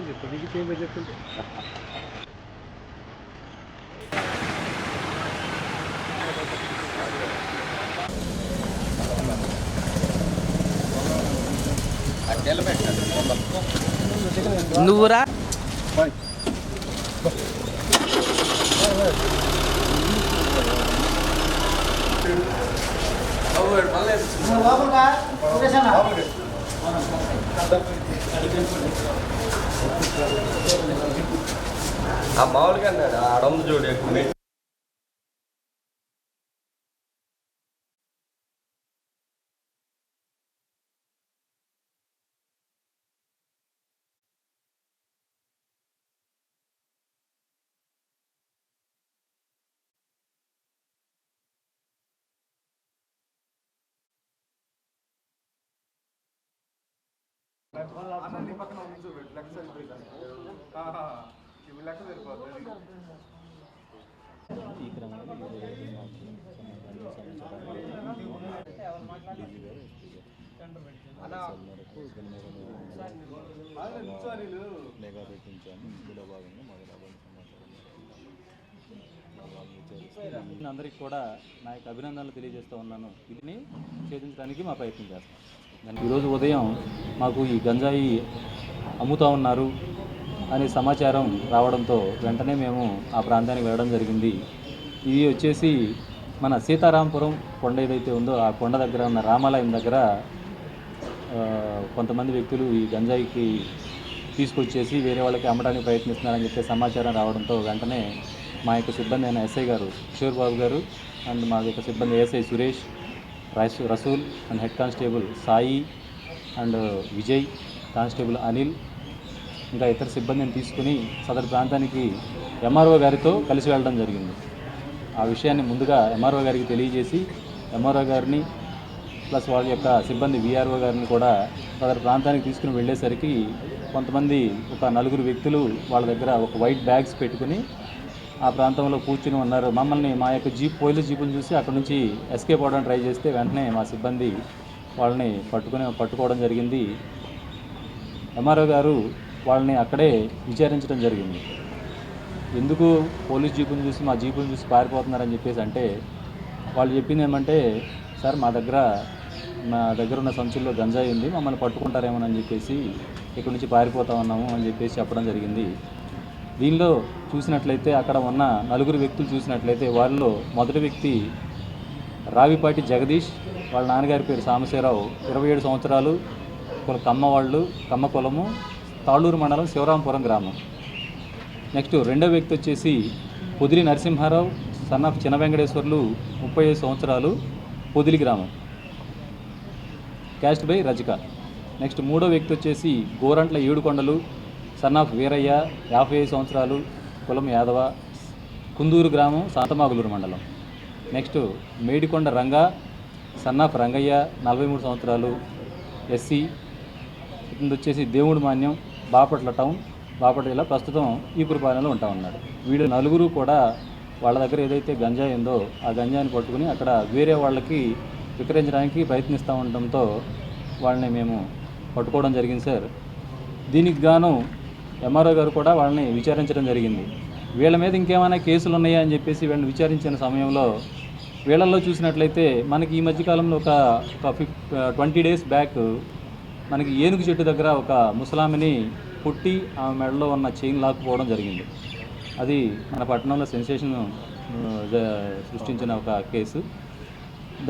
పేరు చెప్పు నీకు ఏం పేరు చెప్తుంటే నువ్వురా? ఆ మామూలుగా అన్నాడు ఆ అడము చూడు ఎక్కువ. పెట్టించాము ఇందులో భాగంగా సమాచారం అందరికీ కూడా నా యొక్క అభినందనలు తెలియజేస్తూ ఉన్నాను. వీటిని ఛేదించడానికి మా ప్రయత్నం చేస్తాం. ఈరోజు ఉదయం మాకు ఈ గంజాయి అమ్ముతూ ఉన్నారు అనే సమాచారం రావడంతో వెంటనే మేము ఆ ప్రాంతానికి వెళ్ళడం జరిగింది. ఇది వచ్చేసి మన సీతారాంపురం కొండ ఏదైతే ఉందో ఆ కొండ దగ్గర ఉన్న రామాలయం దగ్గర కొంతమంది వ్యక్తులు ఈ గంజాయికి తీసుకొచ్చేసి వేరే వాళ్ళకి అమ్మడానికి ప్రయత్నిస్తున్నారని చెప్పే సమాచారం రావడంతో వెంటనే మా యొక్క సిబ్బంది అయిన ఎస్ఐ గారు కిషోర్ బాబు గారు అండ్ మా యొక్క సిబ్బంది SI Suresh Rasool and head constable Sai and Vijay constable Anil ఇంకా ఇతర సిబ్బందిని తీసుకుని సదరు ప్రాంతానికి ఎంఆర్ఓ గారితో కలిసి వెళ్ళడం జరిగింది. ఆ విషయాన్ని ముందుగా ఎంఆర్ఓ గారికి తెలియజేసి ఎంఆర్ఓ గారిని ప్లస్ వాళ్ళ యొక్క సిబ్బంది విఆర్ఓ గారిని కూడా సదరు ప్రాంతానికి తీసుకుని వెళ్ళేసరికి కొంతమంది ఒక నలుగురు వ్యక్తులు వాళ్ళ దగ్గర ఒక వైట్ బ్యాగ్స్ పెట్టుకుని ఆ ప్రాంతంలో కూర్చుని ఉన్నారు. మమ్మల్ని మా యొక్క జీప్ పోలీస్ జీపులు చూసి అక్కడ నుంచి ఎస్కేప్ అవ్వడానికి ట్రై చేస్తే వెంటనే మా సిబ్బంది వాళ్ళని పట్టుకుని పట్టుకోవడం జరిగింది. ఎంఆర్ఓ గారు వాళ్ళని అక్కడే విచారించడం జరిగింది. ఎందుకు పోలీస్ జీపుని చూసి మా జీపుని చూసి పారిపోతున్నారని చెప్పేసి అంటే వాళ్ళు చెప్పింది ఏమంటే సార్ మా దగ్గర మా దగ్గర ఉన్న సంచుల్లో గంజాయి ఉంది మమ్మల్ని పట్టుకుంటారేమోనని చెప్పేసి ఇక్కడి నుంచి పారిపోతా ఉన్నాము అని చెప్పేసి చెప్పడం జరిగింది. దీనిలో చూసినట్లయితే అక్కడ ఉన్న నలుగురు వ్యక్తులు చూసినట్లయితే వారిలో మొదటి వ్యక్తి రావిపాటి జగదీష్ వాళ్ళ నాన్నగారి పేరు సాంబశివరావు. ఇరవై ఏడు సంవత్సరాలు కుల కమ్మ వాళ్ళు కమ్మ కులము తాళ్ళూరు మండలం శివరాంపురం గ్రామం. నెక్స్ట్ రెండో వ్యక్తి వచ్చేసి పొదిలి నరసింహారావు సన్ ఆఫ్ చిన్న వెంకటేశ్వర్లు ముప్పై ఐదు సంవత్సరాలు పొదిలి గ్రామం. Cast by రజిక. నెక్స్ట్ మూడో వ్యక్తి వచ్చేసి గోరంట్ల ఏడుకొండలు సన్ ఆఫ్ వీరయ్య యాభై ఐదు సంవత్సరాలు కులం యాదవ కుందూరు గ్రామం శాంతమాగులూరు మండలం. Next Medikonda Ranga son of Rangaiah నలభై మూడు సంవత్సరాలు ఎస్సీ. ఇతను వచ్చేసి దేవుడు మాన్యం బాపట్ల టౌన్ బాపట్ల జిల్లా ప్రస్తుతం ఈపురపాలెంలో ఉంటా ఉన్నాడు. వీళ్ళు నలుగురు కూడా వాళ్ళ దగ్గర ఏదైతే గంజాయి ఉందో ఆ గంజాయిని పట్టుకుని అక్కడ వేరే వాళ్ళకి విక్రయించడానికి ప్రయత్నిస్తూ ఉండటంతో వాళ్ళని మేము పట్టుకోవడం జరిగింది సార్. దీనికి గాను ఎంఆర్ఓ గారు కూడా వాళ్ళని విచారించడం జరిగింది. వీళ్ళ మీద ఇంకేమైనా కేసులు ఉన్నాయా అని చెప్పేసి వీళ్ళని విచారించిన సమయంలో వీళ్ళల్లో చూసినట్లయితే మనకి ఈ మధ్యకాలంలో ఒక ఒక ఫిఫ్ ట్వంటీ డేస్ బ్యాక్ మనకి ఏనుగు చెట్టు దగ్గర ఒక ముసలామిని పుట్టి ఆమె మెడలో ఉన్న చైన్ లాక్కుపోవడం జరిగింది. అది మన పట్టణంలో సెన్సేషన్ సృష్టించిన ఒక కేసు.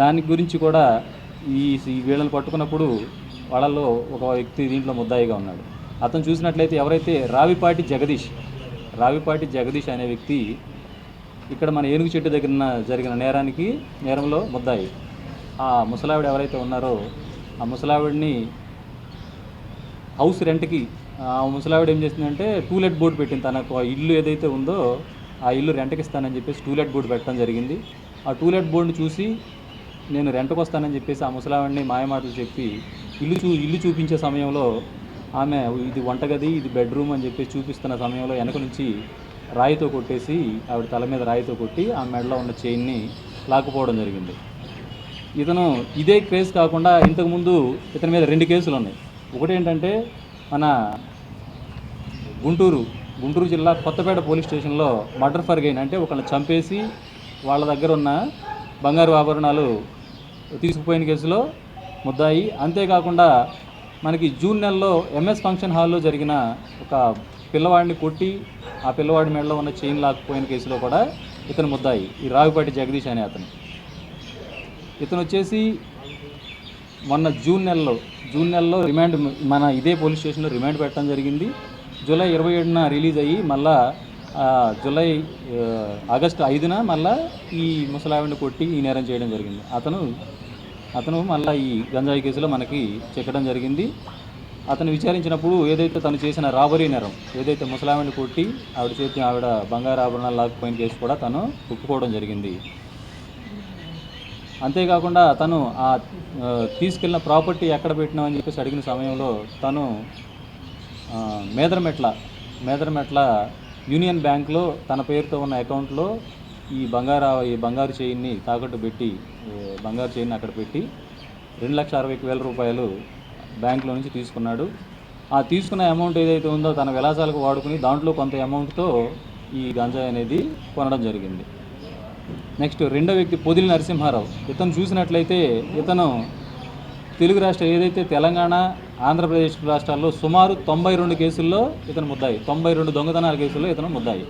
దాని గురించి కూడా ఈ ఈ వీళ్ళని పట్టుకున్నప్పుడు వాళ్ళల్లో ఒక వ్యక్తి దీంట్లో ముద్దాయిగా ఉన్నాడు. అతను చూసినట్లయితే ఎవరైతే రావిపాటి జగదీష్ రావిపాటి జగదీష్ అనే వ్యక్తి ఇక్కడ మన ఏనుగు చెట్టు దగ్గర జరిగిన నేరానికి నేరంలో ముద్దాయి. ఆ ముసలావిడ ఎవరైతే ఉన్నారో ఆ ముసలావిడిని హౌస్ రెంట్కి ఆ ముసలావిడ ఏం చేసిందంటే టూలెట్ బోర్డు పెట్టింది. తనకు ఆ ఇల్లు ఏదైతే ఉందో ఆ ఇల్లు రెంట్కి ఇస్తానని చెప్పేసి టూలెట్ బోర్డు పెట్టడం జరిగింది. ఆ టూలెట్ బోర్డుని చూసి నేను రెంట్కి వస్తానని చెప్పేసి ఆ ముసలావిడిని మాయమాటలు చెప్పి ఇల్లు చూ ఇల్లు చూపించే సమయంలో ఆమె ఇది వంటగది ఇది బెడ్రూమ్ అని చెప్పేసి చూపిస్తున్న సమయంలో వెనక నుంచి రాయితో కొట్టేసి ఆవిడ తల మీద రాయితో కొట్టి ఆ మెడలో ఉన్న చైన్ని లాక్కుపోవడం జరిగింది. ఇతను ఇదే కేసు కాకుండా ఇంతకుముందు ఇతని మీద రెండు కేసులు ఉన్నాయి. ఒకటి ఏంటంటే మన గుంటూరు గుంటూరు జిల్లా కొత్తపేట పోలీస్ స్టేషన్లో మర్డర్ ఫర్ గెయిన్ అంటే ఒకళ్ళని చంపేసి వాళ్ళ దగ్గర ఉన్న బంగారు ఆభరణాలు తీసుకుపోయిన కేసులో ముద్దాయి. అంతేకాకుండా మనకి జూన్ నెలలో ఎంఎస్ ఫంక్షన్ హాల్లో జరిగిన ఒక పిల్లవాడిని కొట్టి ఆ పిల్లవాడి మెడలో ఉన్న చైన్ లాక్కుపోయిన కేసులో కూడా ఇతను ముద్దాయి. ఈ రాగుపాటి జగదీష్ అనే అతను. ఇతను వచ్చేసి మొన్న జూన్ నెలలో జూన్ నెలలో రిమాండ్ మన ఇదే పోలీస్ స్టేషన్లో రిమాండ్ పెట్టడం జరిగింది. జూలై ఇరవై ఏడున రిలీజ్ అయ్యి మళ్ళా జూలై ఆగస్టు ఐదున మళ్ళా ఈ ముసలావిడిని కొట్టి ఈ నేరం చేయడం జరిగింది. అతను అతను మళ్ళీ ఈ గంజాయి కేసులో మనకి చెక్కడం జరిగింది. అతను విచారించినప్పుడు ఏదైతే తను చేసిన రాబరీ నేరం ఏదైతే ముసలావిడిని కొట్టి ఆవిడ చేతి ఆవిడ బంగారు ఆభరణాలు లాక్కుపోయిన కేసు కూడా తను ఒప్పుకోవడం జరిగింది. అంతేకాకుండా తను ఆ తీసుకెళ్ళిన తీసుకెళ్ళిన ప్రాపర్టీ ఎక్కడ పెట్టినామని చెప్పేసి అడిగిన సమయంలో తను మేదరమెట్ల మేదరమెట్ల యూనియన్ బ్యాంక్లో తన పేరుతో ఉన్న అకౌంట్లో ఈ బంగారు ఈ బంగారు చైన్ని తాకట్టు పెట్టి బంగారు చైన్ని అక్కడ పెట్టి రెండు లక్షల అరవై వేల రూపాయలు బ్యాంకులో నుంచి తీసుకున్నాడు. ఆ తీసుకున్న అమౌంట్ ఏదైతే ఉందో తన విలాసాలకు వాడుకుని దాంట్లో కొంత అమౌంట్తో ఈ గంజాయి అనేది కొనడం జరిగింది. నెక్స్ట్ రెండో వ్యక్తి పొదిలి నరసింహారావు. ఇతను చూసినట్లయితే ఇతను తెలుగు రాష్ట్ర ఏదైతే తెలంగాణ ఆంధ్రప్రదేశ్ రాష్ట్రాల్లో సుమారు తొంభై రెండు కేసుల్లో ఇతను ముద్దాయి. తొంభై రెండు దొంగతనాల కేసుల్లో ఇతను ముద్దాయి.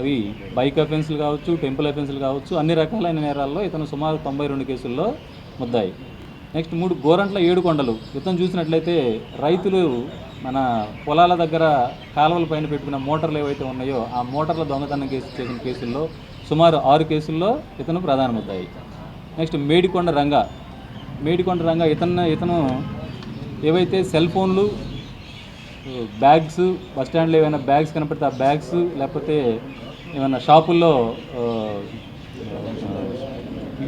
అవి బైక్ అఫెన్స్లు కావచ్చు టెంపుల్ అఫెన్స్లు కావచ్చు అన్ని రకాలైన నేరాల్లో ఇతను సుమారు తొంభై రెండు కేసుల్లో ముద్దాయి. నెక్స్ట్ మూడు గోరంట్ల ఏడు కొండలు. ఇతను చూసినట్లయితే రైతులు మన పొలాల దగ్గర కాలువల పైన పెట్టుకున్న మోటార్లు ఏవైతే ఉన్నాయో ఆ మోటార్ల దొంగతనం కేసు చేసిన కేసుల్లో సుమారు ఆరు కేసుల్లో ఇతను ప్రధాన ముద్దాయి నెక్స్ట్ మేడికొండ రంగ. మేడికొండ రంగ ఇతను ఇతను ఏవైతే సెల్ ఫోన్లు బ్యాగ్స్ బస్ స్టాండ్లో ఏమైనా బ్యాగ్స్ కనపడితే ఆ బ్యాగ్స్ లేకపోతే ఏమైనా షాపుల్లో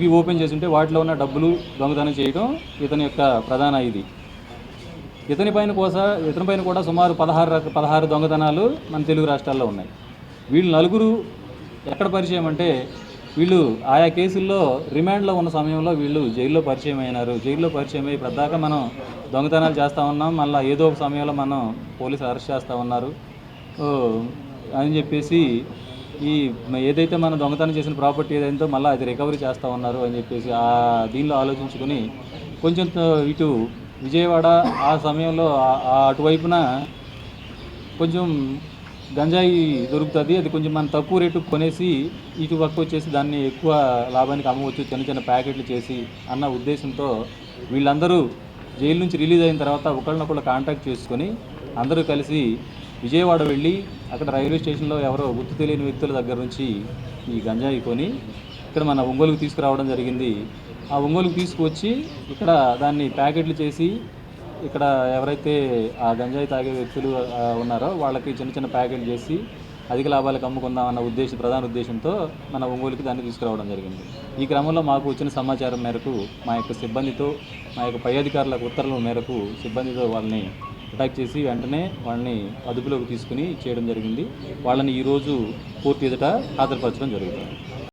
కిటికీ ఇవి ఓపెన్ చేసి ఉంటే వాటిలో ఉన్న డబ్బులు దొంగతనం చేయడం ఇతని యొక్క ప్రధాన ఇది. ఇతని పైన కోసం ఇతని పైన కూడా సుమారు పదహారు రక పదహారు దొంగతనాలు మన తెలుగు రాష్ట్రాల్లో ఉన్నాయి. వీళ్ళు నలుగురు ఎక్కడ పరిచయం అంటే వీళ్ళు ఆయా కేసుల్లో రిమాండ్లో ఉన్న సమయంలో వీళ్ళు జైల్లో పరిచయం అయినారు. జైల్లో పరిచయం అయ్యి ప్రదాకా మనం దొంగతనాలు చేస్తూ ఉన్నాం. మళ్ళీ ఏదో ఒక సమయంలో మనం పోలీసులు అరెస్ట్ చేస్తూ ఉన్నారు. ఓ, అని చెప్పేసి ఈ ఏదైతే మనం దొంగతనం చేసిన ప్రాపర్టీ ఏదైందో మళ్ళీ అది రికవరీ చేస్తూ ఉన్నారు అని చెప్పేసి ఆ దీనిలో ఆలోచించుకొని కొంచెం ఇటు విజయవాడ ఆ సమయంలో అటువైపున కొంచెం గంజాయి దొరుకుతుంది. అది కొంచెం మనం తక్కువ రేటుకు కొనేసి ఇటు పక్క వచ్చేసి దాన్ని ఎక్కువ లాభానికి అమ్మవచ్చు. చిన్న చిన్న ప్యాకెట్లు చేసి అన్న ఉద్దేశంతో వీళ్ళందరూ జైలు నుంచి రిలీజ్ అయిన తర్వాత ఒకళ్ళనొకళ్ళు కాంటాక్ట్ చేసుకొని అందరూ కలిసి విజయవాడ వెళ్ళి అక్కడ రైల్వే స్టేషన్లో ఎవరో గుర్తు తెలియని వ్యక్తుల దగ్గర నుంచి ఈ గంజాయి కొని ఇక్కడ మన ఒంగోలుకు తీసుకురావడం జరిగింది. ఆ ఒంగోలుకు తీసుకువచ్చి ఇక్కడ దాన్ని ప్యాకెట్లు చేసి ఇక్కడ ఎవరైతే ఆ గంజాయి తాగే వ్యక్తులు ఉన్నారో వాళ్ళకి చిన్న చిన్న ప్యాకెట్లు చేసి అధిక లాభాలకు అమ్ముకుందామన్న ఉద్దేశం ప్రధాన ఉద్దేశంతో మన ఒంగోలుకి దాన్ని తీసుకురావడం జరిగింది. ఈ క్రమంలో మాకు వచ్చిన సమాచారం మేరకు మా యొక్క సిబ్బందితో మా యొక్క పై అధికారుల ఉత్తర్వుల మేరకు సిబ్బందితో వాళ్ళని అటాక్ చేసి వెంటనే వాళ్ళని అదుపులోకి తీసుకుని చేయడం జరిగింది. వాళ్ళని ఈరోజు పూర్తి ఎదుట హాజరుపరచడం జరుగుతుంది.